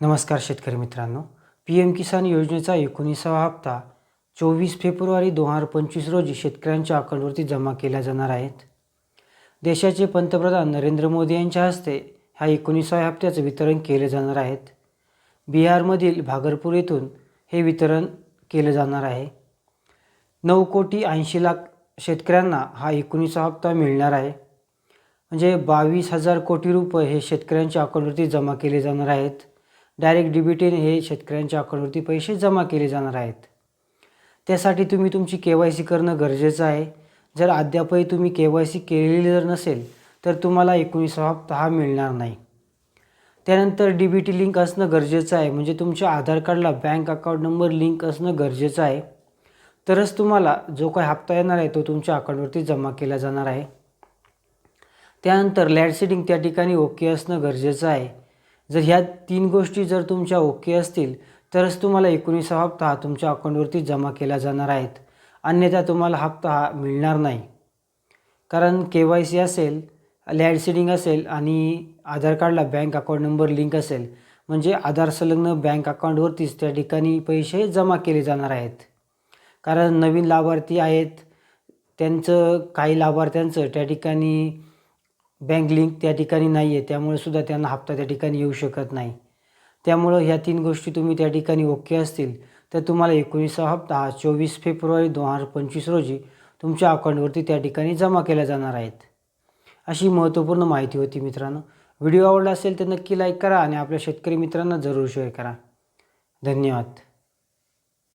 नमस्कार शेतकरी मित्रांनो. पी एम किसान योजनेचा एकोणीसावा हप्ता चोवीस फेब्रुवारी दोन हजार पंचवीस रोजी शेतकऱ्यांच्या अकाउंटवरती जमा केल्या जाणार आहेत. देशाचे पंतप्रधान नरेंद्र मोदी यांच्या हस्ते ह्या एकोणीसाव्या हप्त्याचं वितरण केले जाणार आहेत बिहारमधील भागरपूर येथून हे वितरण केलं जाणार आहे. नऊ कोटी ऐंशी लाख शेतकऱ्यांना हा एकोणीसा हप्ता मिळणार आहे. म्हणजे बावीस हजार कोटी रुपये हे शेतकऱ्यांच्या अकाउंटवरती जमा केले जाणार आहेत. डायरेक्ट डीबीटीने हे शेतकऱ्यांच्या अकाउंटवरती पैसे जमा केले जाणार आहेत. त्यासाठी तुम्ही तुमची के वाय सी करणं गरजेचं आहे. जर अद्यापही तुम्ही के वाय सी केलेली जर नसेल तर तुम्हाला एकोणीसावा हप्ता हा मिळणार नाही. त्यानंतर डी बी टी लिंक असणं गरजेचं आहे. म्हणजे तुमच्या आधार कार्डला बँक अकाउंट नंबर लिंक असणं गरजेचं आहे. तरच तुम्हाला जो काही हप्ता येणार आहे तो तुमच्या अकाउंटवरती जमा केला जाणार आहे. त्यानंतर लॅड त्या ठिकाणी ओके असणं गरजेचं आहे. जर ह्या तीन गोष्टी जर तुमच्या ओके असतील तरच तुम्हाला एकोणीसा हप्ता हा तुमच्या अकाउंटवरती जमा केला जाणार आहेत. अन्यथा तुम्हाला हप्ता हा मिळणार नाही. कारण के वाय सी असेल लॅड सीडिंग असेल आणि आधार कार्डला बँक अकाउंट नंबर लिंक असेल म्हणजे आधार संलग्न बँक अकाउंटवरतीच त्या ठिकाणी पैसे जमा केले जाणार आहेत. कारण नवीन लाभार्थी आहेत त्यांचं काही लाभार्थ्यांचं त्या ठिकाणी बँक लिंक त्या ठिकाणी नाही आहे त्यामुळे सुद्धा त्यांना हप्ता त्या ठिकाणी येऊ शकत नाही. त्यामुळं ह्या तीन गोष्टी तुम्ही त्या ठिकाणी ओके असतील तर तुम्हाला एकोणीसावा हप्ता हा चोवीस फेब्रुवारी दोन हजार पंचवीस रोजी तुमच्या अकाउंटवरती त्या ठिकाणी जमा केल्या जाणार आहेत. अशी महत्त्वपूर्ण माहिती होती मित्रांनो. व्हिडिओ आवडला असेल तर नक्की लाईक करा आणि आपल्या शेतकरी मित्रांना जरूर शेअर करा. धन्यवाद.